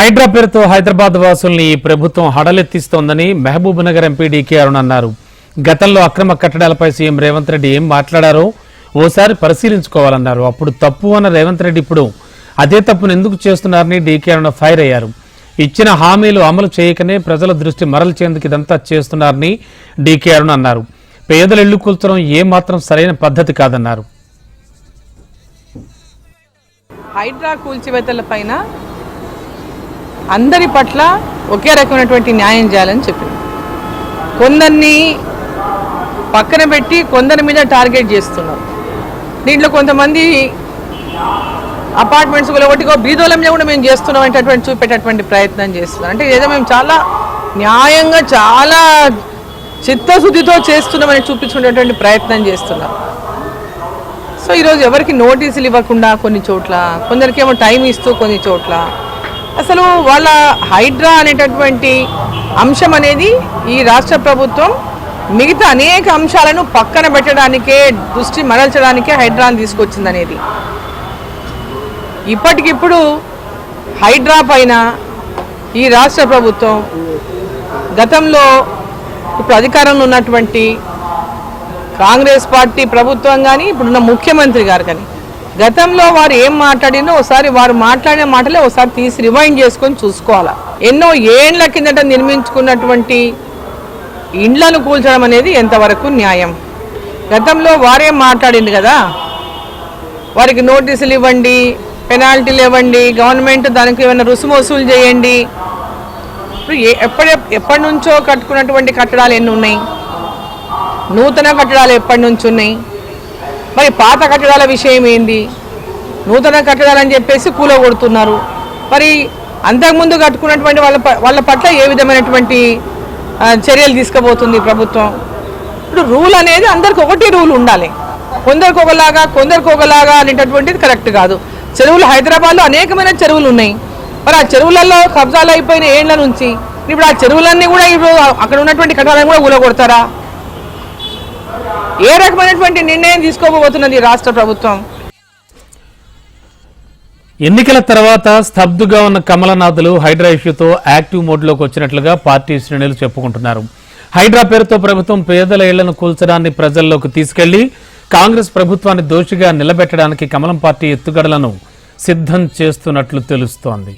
హైడ్రా పేరుతో హైదరాబాద్ వాసుల్ని ఈ ప్రభుత్వం హడలెత్తిస్తోందని మహబూబ్ నగర్ ఎంపీ డీకే అరుణ్ అన్నారు. గతంలో అక్రమ కట్టడాలపై సీఎం రేవంత్ రెడ్డి ఏం మాట్లాడారో ఓసారి పరిశీలించుకోవాలన్నారు. అప్పుడు తప్పు అన్న రేవంత్ రెడ్డి ఇప్పుడు అదే తప్పును ఎందుకు చేస్తున్నారని డీకే అరుణ ఫైర్ అయ్యారు. ఇచ్చిన హామీలు అమలు చేయకనే ప్రజల దృష్టి మరల్చేందుకు ఇదంతా చేస్తున్నారని డీకే అరుణ్ అన్నారు. పేదలు ఇళ్ళు కూల్చడం ఏమాత్రం సరైన పద్ధతి కాదన్నారు. హైడ్రా కూల్చివేతల పైన అందరి పట్ల ఒకే రకమైనటువంటి న్యాయం చేయాలని చెప్పింది. కొందరిని పక్కన పెట్టి కొందరి మీద టార్గెట్ చేస్తున్నారు. దీంట్లో కొంతమంది అపార్ట్మెంట్స్ కూడా ఒకటికో బీదోలంలో కూడా మేము చేస్తున్నాం అనేటటువంటి చూపేటటువంటి ప్రయత్నం చేస్తున్నాం అంటే ఏదో మేము చాలా న్యాయంగా చాలా చిత్తశుద్ధితో చేస్తున్నామని చూపించుకునేటువంటి ప్రయత్నం చేస్తున్నాం సో ఈరోజు ఎవరికి నోటీసులు ఇవ్వకుండా కొన్ని చోట్ల కొందరికేమో టైం ఇస్తూ కొన్ని చోట్ల అసలు వాళ్ళ హైడ్రా అనేటటువంటి అంశం అనేది ఈ రాష్ట్ర ప్రభుత్వం మిగతా అనేక అంశాలను పక్కన పెట్టడానికే దృష్టి మరల్చడానికే హైడ్రాని తీసుకొచ్చింది అనేది ఇప్పటికిప్పుడు హైడ్రా పైన ఈ రాష్ట్ర ప్రభుత్వం గతంలో ఇప్పుడు అధికారంలో ఉన్నటువంటి కాంగ్రెస్ పార్టీ ప్రభుత్వం కానీ ఇప్పుడున్న ముఖ్యమంత్రి గారు కానీ గతంలో వారు ఏం మాట్లాడినో ఒకసారి వారు మాట్లాడిన మాటలే ఒకసారి తీసి రివైండ్ చేసుకొని చూసుకోవాలి. ఎన్నో ఏండ్ల కిందట నిర్మించుకున్నటువంటి ఇండ్లను కూల్చడం అనేది ఎంతవరకు న్యాయం? గతంలో వారేం మాట్లాడింది కదా వారికి నోటీసులు ఇవ్వండి పెనాల్టీలు ఇవ్వండి గవర్నమెంట్ దానికి ఏమైనా రుసుము వసూలు చేయండి. ఇప్పుడు ఎప్పటి ఎప్పటి నుంచో కట్టుకున్నటువంటి కట్టడాలు ఎన్ని ఉన్నాయి? నూతన కట్టడాలు ఎప్పటి నుంచి ఉన్నాయి? మరి పాత కట్టడాల విషయం ఏంది? నూతన కట్టడాలని చెప్పేసి కూలగొడుతున్నారు. మరి అంతకుముందు కట్టుకున్నటువంటి వాళ్ళ వాళ్ళ పట్ల ఏ విధమైనటువంటి చర్యలు తీసుకుపోతుంది ప్రభుత్వం? ఇప్పుడు రూల్ అనేది అందరికి ఒకటి రూల్ ఉండాలి. కొందరికి ఒకలాగా కొందరికి ఒకలాగా అనేటటువంటిది కరెక్ట్ కాదు. చెరువులు హైదరాబాద్లో అనేకమైన చెరువులు ఉన్నాయి. మరి ఆ చెరువులలో కబ్జాలు అయిపోయిన ఏండ్ల నుంచి? ఇప్పుడు ఆ చెరువులన్నీ కూడా ఇప్పుడు అక్కడ ఉన్నటువంటి కట్టడాలను కూడా కూలగొడతారా? ఏ రకమైనటువంటి నిర్ణయం తీసుకోబోతున్నది రాష్ట్ర ప్రభుత్వం? ఎన్నికల తర్వాత స్తబ్దుగా ఉన్న కమలనాథులు హైడ్రా ఇష్యూతో యాక్టివ్ మోడ్లోకి వచ్చినట్లుగా పార్టీ శ్రేణులు చెప్పుకుంటున్నారు. హైడ్రా పేరుతో ప్రభుత్వం పేదల ఇళ్ళను కూల్చడాన్ని ప్రజల్లోకి తీసుకెళ్ళి కాంగ్రెస్ ప్రభుత్వాన్ని దోషిగా నిలబెట్టడానికి కమలం పార్టీ ఎత్తుగడలను సిద్ధం చేస్తున్నట్లు తెలుస్తోంది.